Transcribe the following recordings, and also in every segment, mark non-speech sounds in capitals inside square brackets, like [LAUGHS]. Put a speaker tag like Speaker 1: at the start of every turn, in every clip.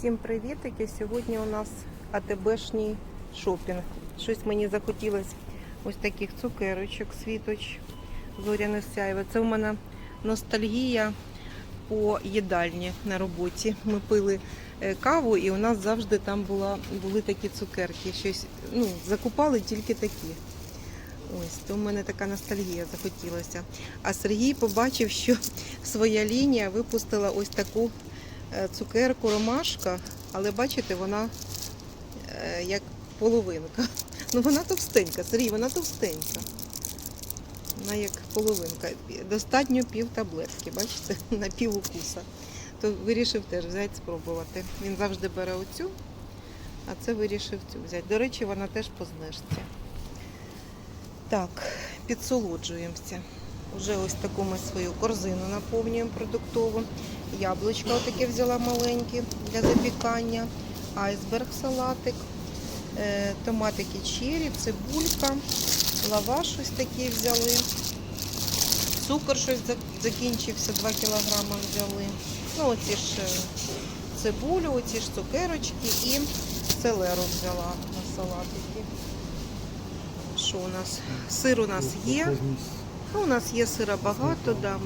Speaker 1: Всім привітики! Сьогодні у нас АТБшній шопінг. Щось мені захотілося ось таких цукерочок, світоч, зоряне сяйво. Це в мене ностальгія по їдальні на роботі. Ми пили е, каву і у нас завжди там була, були такі цукерки. Щось, ну, закупали тільки такі. Ось, то в мене така ностальгія захотілося. А Сергій побачив, що своя лінія випустила ось таку цукерку ромашка, але бачите, вона е, як половинка. [LAUGHS] Ну вона товстенька, Сергій, вона товстенька. Вона як половинка. Достатньо пів таблетки, бачите, [LAUGHS] на пів укуса. То вирішив теж взяти спробувати. Він завжди бере оцю, а це вирішив цю взяти. До речі, вона теж по знижці. Так, підсолоджуємося. Уже ось таку ми свою корзину наповнюємо продуктову. Яблучка отаке взяла маленькі для запікання, айсберг салатик, е, томатики чері, цибулька, лаваш ось такий взяли. Цукор щось закінчився, 2 кілограми взяли. Ну, оці ж е, цибулю, оці ж цукерочки і селеру взяла на салатики. Що у нас? Сир у нас є. Ну, у нас є сира багато, да,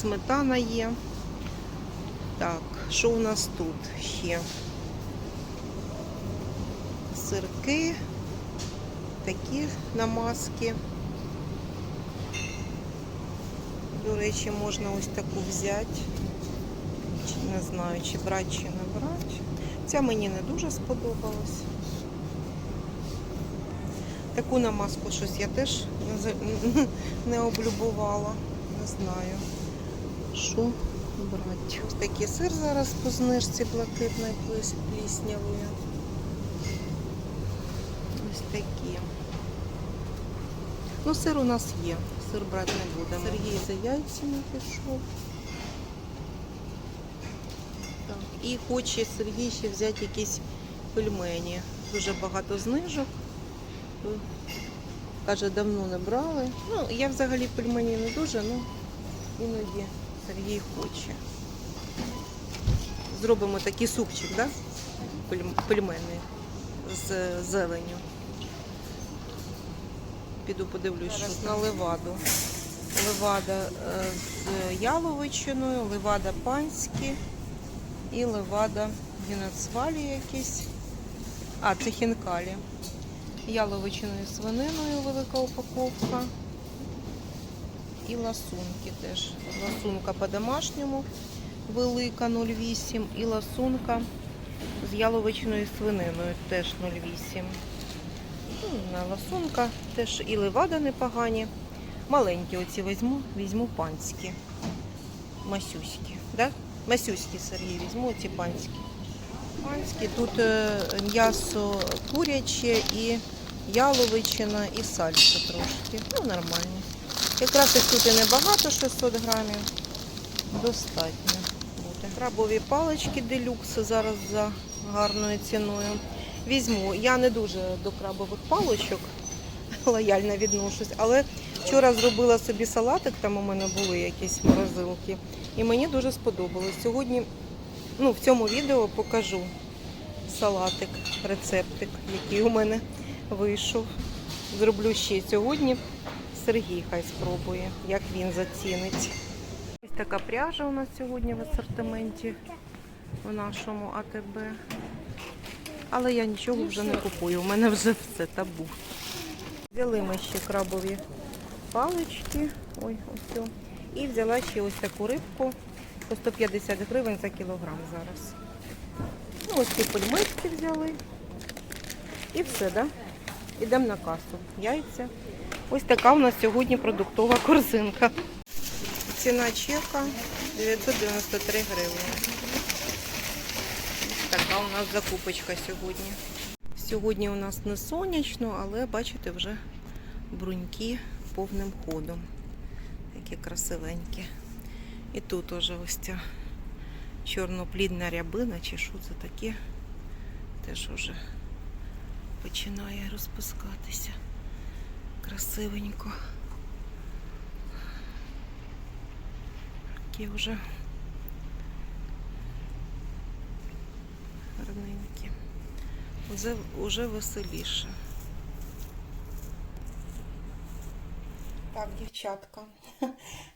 Speaker 1: сметана є. Так, що у нас тут ще? Сирки, такі намазки. До речі, можна ось таку взяти. Не знаю, чи брати, чи не брати. Ця мені не дуже сподобалась. Таку намазку щось я теж не [LAUGHS] облюбувала. Не знаю, що брати. Ось такий сир зараз по знижці блакитної пліснявої. Ось такі. Ну, сир у нас є. Сир брати не будемо. Сергій за яйцями пішов. Так. І хоче Сергій ще взяти якісь пельмені. Дуже багато знижок. Каже, давно не брали. Ну, я взагалі пельмені не дуже, ну іноді Сергій хоче. Зробимо такий супчик, да? Пель- Пельмени з зеленю. Піду подивлюсь, що на леваду. Левада е, з яловичиною, левада панські і левада гінацвалі якісь. А, це хінкалі яловичиною свининою велика упаковка. І ласунки теж. Ласунка по-домашньому велика 0,8 і ласунка з яловичиною свининою теж 0,8. Ну, ласунка теж і левада непогані. Маленькі оці візьму, візьму панські. Масюські. Да? Масюські Сергій візьму, оці панські. Панські. Тут е, м'ясо куряче і яловичина, і сальса трошки. Ну, нормально. Якраз їх тут і небагато, 600 грамів. Достатньо буде. Крабові палички делюкс зараз за гарною ціною. Візьму. Я не дуже до крабових паличок [LAUGHS] лояльно відношусь, але вчора зробила собі салатик, там у мене були якісь морозилки, і мені дуже сподобалось. Сьогодні ну, в цьому відео покажу салатик, рецептик, який у мене вийшов. Зроблю ще сьогодні. Сергій хай спробує, як він зацінить. Ось така пряжа у нас сьогодні в асортименті у нашому АТБ. Але я нічого вже не купую, у мене вже все табу. Взяли ми ще крабові палички. Ой, ось. І взяла ще ось таку рибку по 150 гривень за кілограм зараз. Ну, ось ці пельмечки взяли. І все, да? Ідемо на касу. Яйця. Ось така у нас сьогодні продуктова корзинка. Ціна чека 993 гривні. Ось така у нас закупочка сьогодні. Сьогодні у нас не сонячно, але бачите, вже бруньки повним ходом. Такі красивенькі. І тут уже ось ця чорноплідна рябина, чи що це таке, теж уже починає розпускатися. Красивенько. Такі вже гарненькі. Уже, уже веселіше. Так, дівчатка,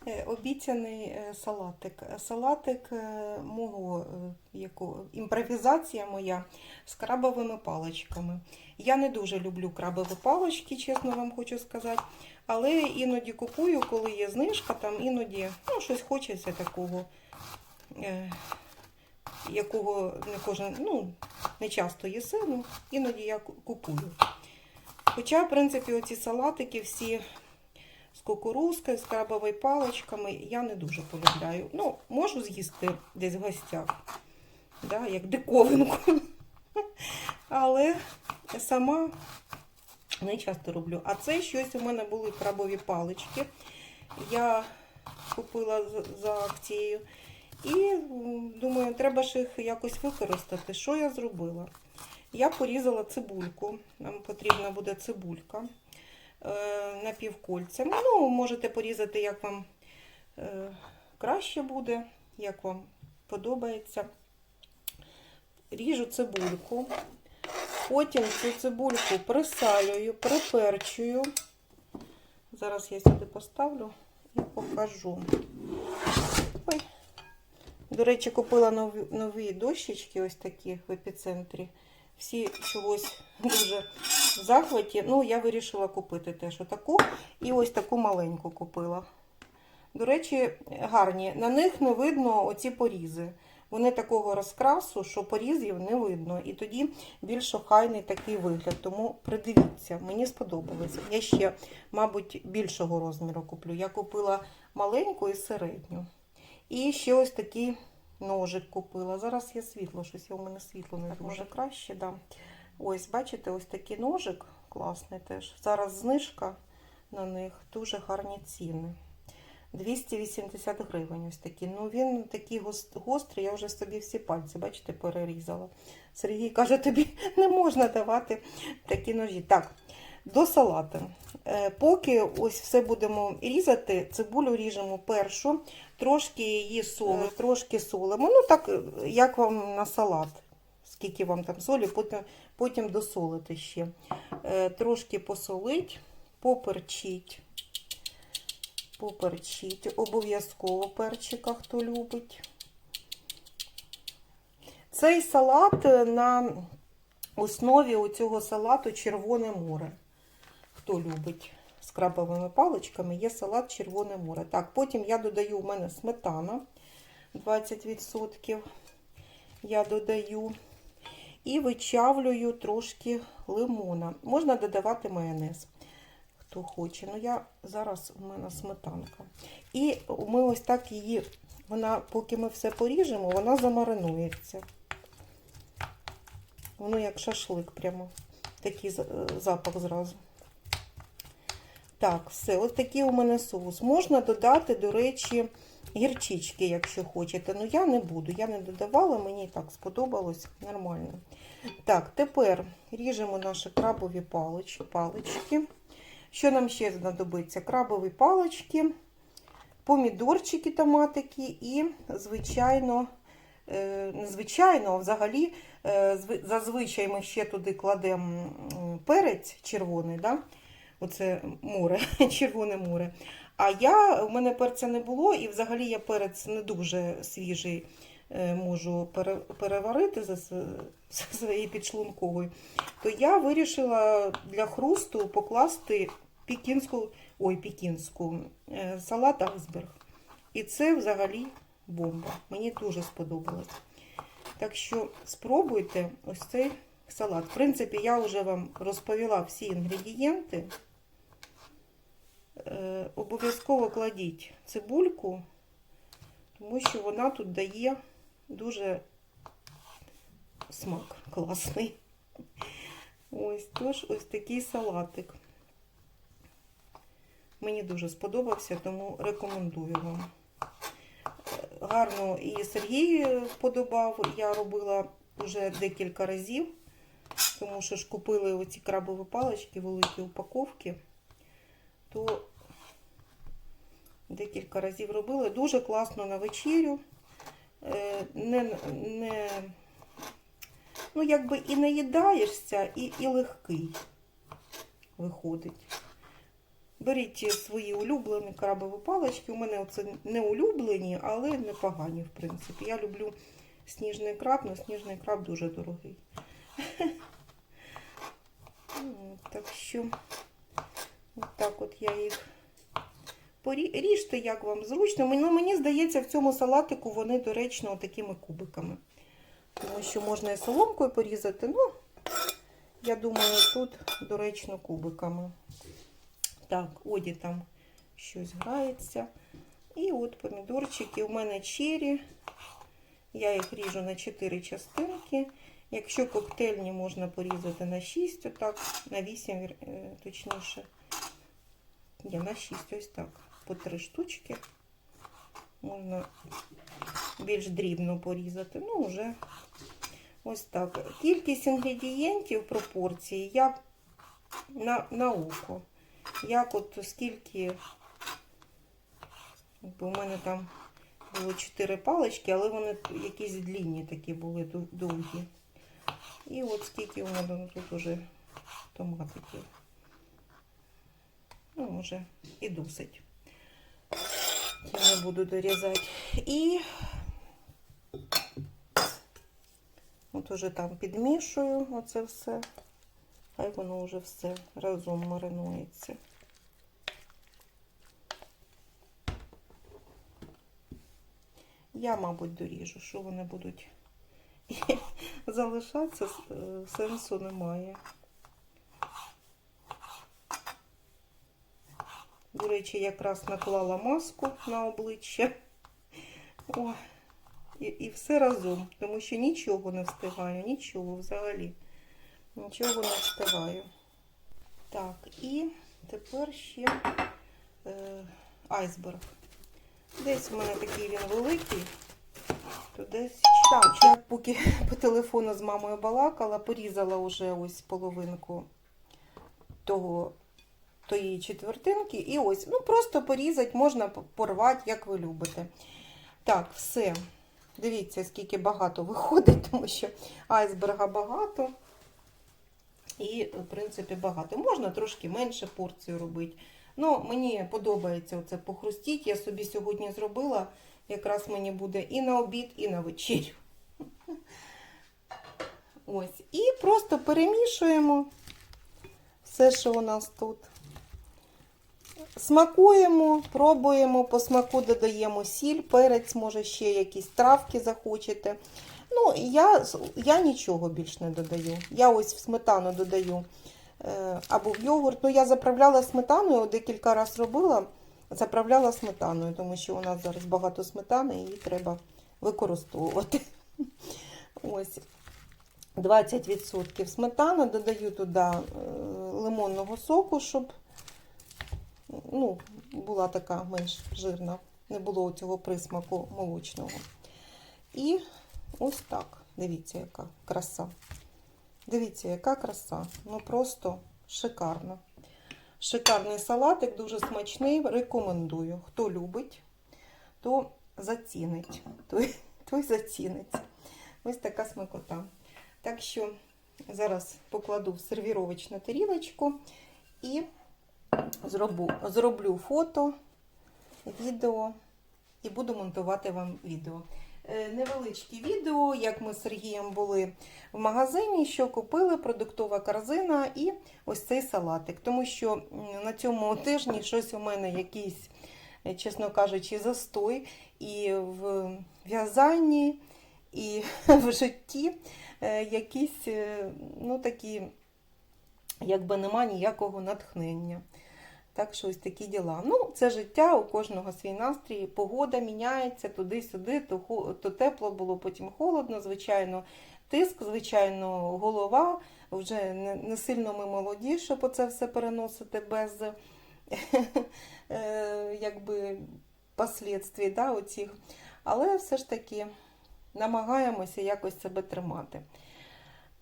Speaker 1: Е, обіцяний е, салатик. Салатик е, мого е, яку, імпровізація моя з крабовими паличками. Я не дуже люблю крабові палички, чесно вам хочу сказати. Але іноді купую, коли є знижка, там іноді ну, щось хочеться такого, якого не кожен, ну, не часто їси, ну, іноді я купую. Хоча, в принципі, оці салатики всі з кукурузкою, з крабовими паличками я не дуже полюбляю. Ну, можу з'їсти десь в гостях, да, як диковинку. [LAUGHS] Але сама не часто роблю. А це щось у мене були крабові палички. Я купила за акцією. І думаю, треба ж їх якось використати. Що я зробила? Я порізала цибульку. Нам потрібна буде цибулька напівкольцями. Ну, можете порізати, як вам е, краще буде, як вам подобається. Ріжу цибульку. Потім цю цибульку присалюю, приперчую. Зараз я сюди поставлю і покажу. Ой. До речі, купила нові, нові дощечки, ось такі в епіцентрі. Всі чогось дуже в захваті. Ну, я вирішила купити теж отаку. І ось таку маленьку купила. До речі, гарні. На них не видно оці порізи. Вони такого розкрасу, що порізів не видно. І тоді більш охайний такий вигляд. Тому придивіться, мені сподобалось. Я ще, мабуть, більшого розміру куплю. Я купила маленьку і середню. І ще ось такий ножик купила. Зараз є світло, щось я у мене світло не дуже. Може краще, да. Ось, бачите, ось такий ножик класний теж. Зараз знижка на них, дуже гарні ціни. 280 гривень ось такі. Ну він такий гострий, я вже собі всі пальці, бачите, перерізала. Сергій каже, тобі [LAUGHS] не можна давати такі ножі. Так, до салату. Е, Поки ось все будемо різати, цибулю ріжемо першу, трошки її соли, трошки солимо. Ну так, як вам на салат. Скільки вам там солі, потім, потім досолити ще. Е, Трошки посолить, поперчить. Поперчить. Обов'язково перчика, хто любить. Цей салат е, на основі цього салату Червоне море. Хто любить з крабовими паличками, є салат Червоне море. Так, потім я додаю у мене сметана 20%. Я додаю і вичавлюю трошки лимона. Можна додавати майонез, хто хоче. Ну, я зараз у мене сметанка. І ми ось так її, вона, поки ми все поріжемо, вона замаринується. Воно як шашлик прямо. Такий запах зразу. Так, все, ось такий у мене соус. Можна додати, до речі, гірчички, якщо хочете. Ну, я не буду. Я не додавала, мені так сподобалось нормально. Так, тепер ріжемо наші крабові палич, палички. Що нам ще знадобиться? Крабові палички, помідорчики, томатики і, звичайно, е, не звичайно, а взагалі, е, зазвичай ми ще туди кладемо перець червоний, да? оце море, [LAUGHS] червоне море. А я, у мене перця не було, і взагалі я перець не дуже свіжий е, можу переварити за, своєю підшлунковою. То я вирішила для хрусту покласти пікінську, ой, пікінську е, салат айсберг. І це взагалі бомба. Мені дуже сподобалось. Так що спробуйте ось цей салат. В принципі, я вже вам розповіла всі інгредієнти. Е, обов'язково кладіть цибульку, тому що вона тут дає дуже смак класний. Ось тож ось такий салатик. Мені дуже сподобався, тому рекомендую вам. Е, Гарно і Сергій вподобав. Я робила вже декілька разів, тому що ж купили оці крабові палички, великі упаковки то декілька разів робила. Дуже класно на вечерю. Е, Не, не ну, якби і наїдаєшся, і, і легкий виходить. Беріть свої улюблені крабові палички. У мене оце не улюблені, але непогані, в принципі. Я люблю сніжний краб, але сніжний краб дуже дорогий. [LAUGHS] Так що, так от я їх порі- ріжте, як вам зручно. Ну, мені здається, в цьому салатику вони доречно такими кубиками. Тому що можна і соломкою порізати. Ну, я думаю, тут доречно кубиками. Так, Оді там щось грається. І от помідорчики. У мене чері. Я їх ріжу на 4 частинки. Якщо коктейльні, можна порізати на 6, отак, на 8, е, точніше. Ні, на 6, ось так. По 3 штучки. Можна більш дрібно порізати. Ну, вже ось так. Кількість інгредієнтів, пропорції, як на, на око. Як от скільки, якби у мене там було 4 палички, але вони якісь длінні такі були довгі. І от скільки у мене тут уже томатиків. Ну, може, і досить. Я не буду дорізати. І от уже там підмішую оце все. Хай воно вже все разом маринується. Я, мабуть, доріжу, що вони будуть [LAUGHS] залишатися, е, сенсу немає. Речі, якраз наклала маску на обличчя. О, і, і все разом, тому що нічого не встигаю, нічого взагалі. Нічого не встигаю. Так, і тепер ще е, айсберг. Десь у мене такий він великий. То десь так, я поки по телефону з мамою балакала, порізала вже ось половинку того, тої четвертинки. І ось, ну просто порізати, можна порвати, як ви любите. Так, все. Дивіться, скільки багато виходить, [LAUGHS] тому що айсберга багато. І, в принципі, багато. Можна трошки менше порцію робити. Ну, мені подобається оце похрустіть. Я собі сьогодні зробила. Якраз мені буде і на обід, і на вечерю. [LAUGHS] Ось. І просто перемішуємо все, що у нас тут. Смакуємо, пробуємо, по смаку додаємо сіль, перець, може ще якісь травки захочете. Ну, я, я нічого більш не додаю. Я ось в сметану додаю е, або в йогурт. Ну, я заправляла сметаною, декілька разів робила, заправляла сметаною, тому що у нас зараз багато сметани, її треба використовувати. Ось. 20% сметани, додаю туди е, лимонного соку, щоб ну, була така менш жирна, не було цього присмаку молочного. І ось так. Дивіться, яка краса. Дивіться, яка краса. Ну просто шикарно. Шикарний салатик, дуже смачний. Рекомендую. Хто любить, то зацінить. Той, той зацінить. Ось така смакота. Так що зараз покладу в сервіровочну тарілочку і зроблю, зроблю фото, відео і буду монтувати вам відео. Е, Невеличке відео, як ми з Сергієм були в магазині, що купили, продуктова корзина і ось цей салатик. Тому що на цьому тижні щось у мене якийсь, е, чесно кажучи, застой і в в'язанні, і [LAUGHS] в житті е, якісь, ну такі, якби нема ніякого натхнення. Так що ось такі діла. Ну, це життя, у кожного свій настрій, погода міняється туди-сюди, то, то тепло було, потім холодно, звичайно, тиск, звичайно, голова. Вже не, сильно ми молоді, щоб оце все переносити без [LAUGHS] е, якби, послідствій да, оцих. Але все ж таки намагаємося якось себе тримати.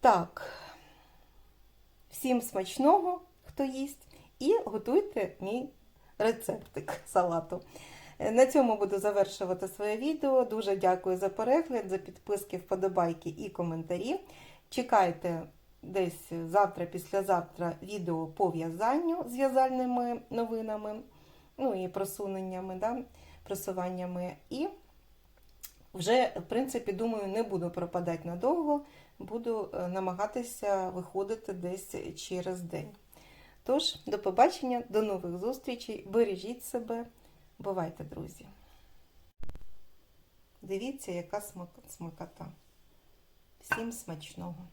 Speaker 1: Так, всім смачного, хто їсть і готуйте мій рецептик салату. Е, На цьому буду завершувати своє відео. Дуже дякую за перегляд, за підписки, вподобайки і коментарі. Чекайте десь завтра, післязавтра відео по в'язанню з в'язальними новинами, ну і просуненнями, да, просуваннями. І вже, в принципі, думаю, не буду пропадати надовго, буду е, намагатися виходити десь через день. Тож, до побачення, до нових зустрічей. Бережіть себе, бувайте, друзі. Дивіться, яка смак- смакота. Всім смачного!